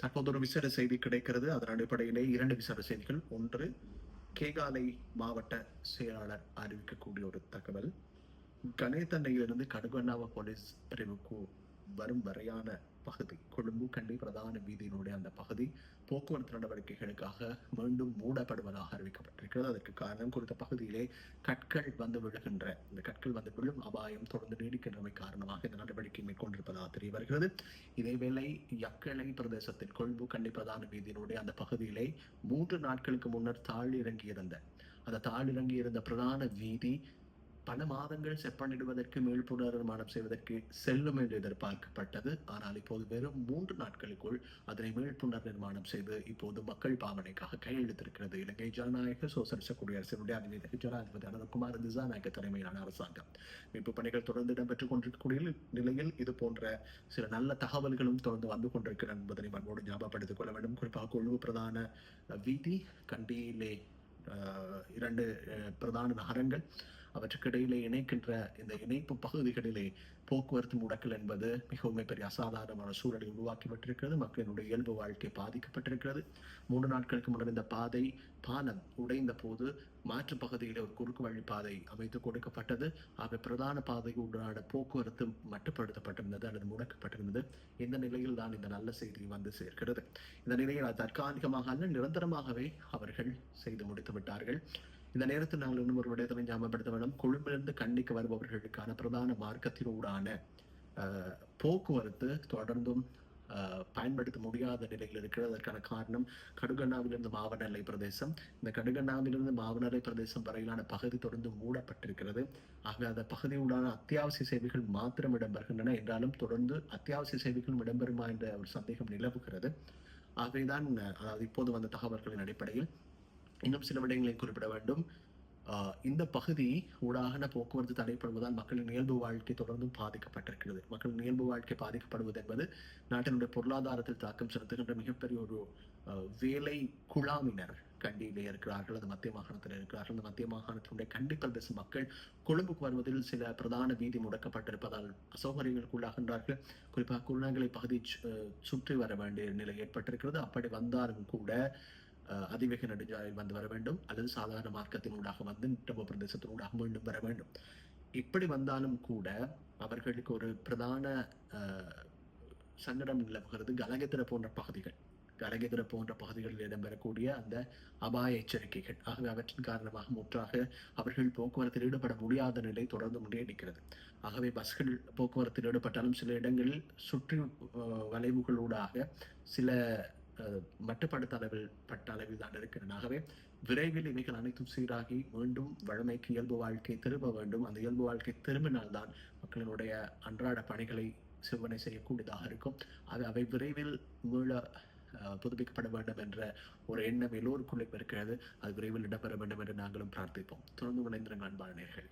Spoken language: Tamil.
தற்போது ஒரு விசேட செய்தி கிடைக்கிறது. அதன் அடிப்படையிலே இரண்டு விசேட செய்திகள். ஒன்று கேகாலை மாவட்ட செயலாளர் அறிவிக்கக்கூடிய ஒரு தகவல். கணேத்தண்டையிலிருந்து கடுகண்ணாவ போலீஸ் பிரிவுக்கு வரும் வரையான பகுதி. கொழும்பு கண்டி பிரதான வீதியினுடைய அந்த பகுதி போக்குவரத்து நடவடிக்கைகளுக்காக மீண்டும் மூடப்படுவதாக அறிவிக்கப்பட்டிருக்கிறது. அதற்கு காரணம் குறித்த பகுதியிலே கற்கள் வந்து விழுகின்ற இந்த கற்கள் வந்து விழும் அபாயம் தொடர்ந்து நீடிக்கின்றமை காரணமாக இந்த நடவடிக்கை மேற்கொண்டிருப்பதாக தெரிய வருகிறது. இதேவேளை யக்களை பிரதேசத்தில் கொழும்பு கண்டி பிரதான வீதியினுடைய அந்த பகுதியிலே மூன்று நாட்களுக்கு முன்னர் தாழ் இறங்கியிருந்த அந்த தாழ் இறங்கியிருந்த பிரதான வீதி பல மாதங்கள் செப்பனிடுவதற்கு மீள்புனர் நிர்மாணம் செய்வதற்கு செல்லும் என்று எதிர்பார்க்கப்பட்டது. ஆனால் இப்போது வெறும் மூன்று நாட்களுக்குள் அதனை மீள்புனர் நிர்மாணம் செய்து இப்போது மக்கள் பாவனைக்காக கையெழுத்திருக்கிறது. இலங்கை ஜனநாயக சோசலிச குடியரசினுடைய அதிபதி ஜனாதிபதி அனந்தகுமார் திசாநாயக்க தலைமையிலான அரசாங்கம். மீட்பு பணிகள் தொடர்ந்து இடம்பெற்றுக் கொண்டிருக்கக்கூடிய நிலையில் இது போன்ற சில நல்ல தகவல்களும் தொடர்ந்து வந்து கொண்டிருக்கிறது என்பதனை மண்போடு ஞாபகப்படுத்திக் கொள்ள வேண்டும். குறிப்பாக கொழும்பு பிரதான வீதி கண்டியிலே இரண்டு பிரதான நகரங்கள் அவற்றுக்கிடையிலே இணைக்கின்ற இந்த இணைப்பு பகுதிகளிலே போக்குவரத்து முடக்கல் என்பது மிகவும் பெரிய அசாதாரணமான சூழலை உருவாக்கிவிட்டிருக்கிறது. மக்களினுடைய இயல்பு வாழ்க்கை பாதிக்கப்பட்டிருக்கிறது. மூன்று நாட்களுக்கு முன்னர் இந்த பாதை பாலம் உடைந்த போது மாற்று பகுதியில் ஒரு குறுக்கு வழி பாதை அமைத்து கொடுக்கப்பட்டது. ஆக பிரதான பாதை உண்டான போக்குவரத்து மட்டுப்படுத்தப்பட்டிருந்தது அல்லது முடக்கப்பட்டிருந்தது. இந்த நிலையில் தான் இந்த நல்ல செய்தி வந்து சேர்க்கிறது. இந்த நிலையில் தற்காலிகமாக அல்ல நிரந்தரமாகவே அவர்கள் செய்து முடித்து விட்டார்கள் இந்த நேரத்தில் நாங்கள் இன்னும் ஒரு விடயத்தை ஞாபகப்படுத்த வேண்டும் கொழும்பிலிருந்து கண்டிக்கு வருபவர்களுக்கான பிரதான மார்க்கத்தினூடான போக்குவரத்து தொடர்ந்தும் பயன்படுத்த முடியாத நிலையில் இருக்கிறது அதற்கான காரணம் கடுகண்ணாவிலிருந்து மாவனல்லை பிரதேசம். இந்த கடுகண்ணாவிலிருந்து மாவனல்லை பிரதேசம் வரையிலான பகுதி தொடர்ந்து மூடப்பட்டிருக்கிறது. ஆக அந்த பகுதியுடான அத்தியாவசிய சேவைகள் மாத்திரம் இடம்பெறுகின்றன என்றாலும் தொடர்ந்து அத்தியாவசிய சேவைகளும் இடம்பெறுமா என்ற ஒரு சந்தேகம் நிலவுகிறது. ஆகவேதான் அதாவது இப்போது வந்த தகவல்களின் அடிப்படையில் இன்னும் சில விடயங்களை குறிப்பிட வேண்டும். இந்த பகுதி ஊடாகன போக்குவரத்து தடைப்படுவதால் மக்களின் இயல்பு வாழ்க்கை தொடர்ந்தும் பாதிக்கப்பட்டிருக்கிறது. மக்களின் இயல்பு வாழ்க்கை பாதிக்கப்படுவது என்பது நாட்டினுடைய பொருளாதாரத்தில் தாக்கம் செலுத்துகின்ற மிகப்பெரிய ஒரு வேலை குழாமினர் கண்டியிலே இருக்கிறார்கள். அது மத்திய மாகாணத்தில் இருக்கிறார்கள். அந்த மத்திய மாகாணத்தினுடைய கண்டி பிரதேச மக்கள் கொழும்புக்கு வருவதில் சில பிரதான வீதி முடக்கப்பட்டிருப்பதால் அசௌகரியங்களுக்குள்ளாகின்றார்கள் குறிப்பாக குருநாகலை பகுதி சு- சுற்றி வர வேண்டிய நிலை ஏற்பட்டிருக்கிறது. அப்படி வந்தாலும் கூட அதிவேக நெடுஞ்சாலையில் வந்து வர வேண்டும் அல்லது சாதாரண மார்க்கத்தினூடாக வந்து நிட்டம பிரதேசத்தினூடாக மீண்டும் வர வேண்டும் இப்படி வந்தாலும் கூட அவர்களுக்கு ஒரு பிரதான சங்கடம் நிலவுகிறது கலகத்திர போன்ற பகுதிகள் கலகத்திர போன்ற பகுதிகளில் இடம்பெறக்கூடிய அந்த அபாய எச்சரிக்கைகள் ஆகவே அவற்றின் காரணமாக முற்றாக அவர்கள் போக்குவரத்தில் ஈடுபட முடியாத நிலை தொடர்ந்து முன்னேறிக்கிறது ஆகவே பஸ்கள் போக்குவரத்தில் ஈடுபட்டாலும் சில இடங்களில் சுற்றி வளைவுகளூடாக சில மட்டுப்படுத்த அளவில் பட்ட அளவில் தான் இருக்கின்றன ஆகவே விரைவில் இவைகள் அனைத்தும் சீராகி மீண்டும் வழமைக்கு இயல்பு வாழ்க்கை திரும்ப வேண்டும். அந்த இயல்பு வாழ்க்கை திரும்பினால்தான் மக்களினுடைய அன்றாட பணிகளை சிவனை செய்யக்கூடியதாக இருக்கும். அது அவை விரைவில் மீள புதுப்பிக்கப்பட வேண்டும் என்ற ஒரு எண்ணம் எல்லோருக்குள்ளே இருக்கிறது. அது விரைவில் இடம்பெற வேண்டும் என்று நாங்களும் பிரார்த்திப்போம். தொடர்ந்து இணைந்திருங்கள் அன்பான நேர்களை.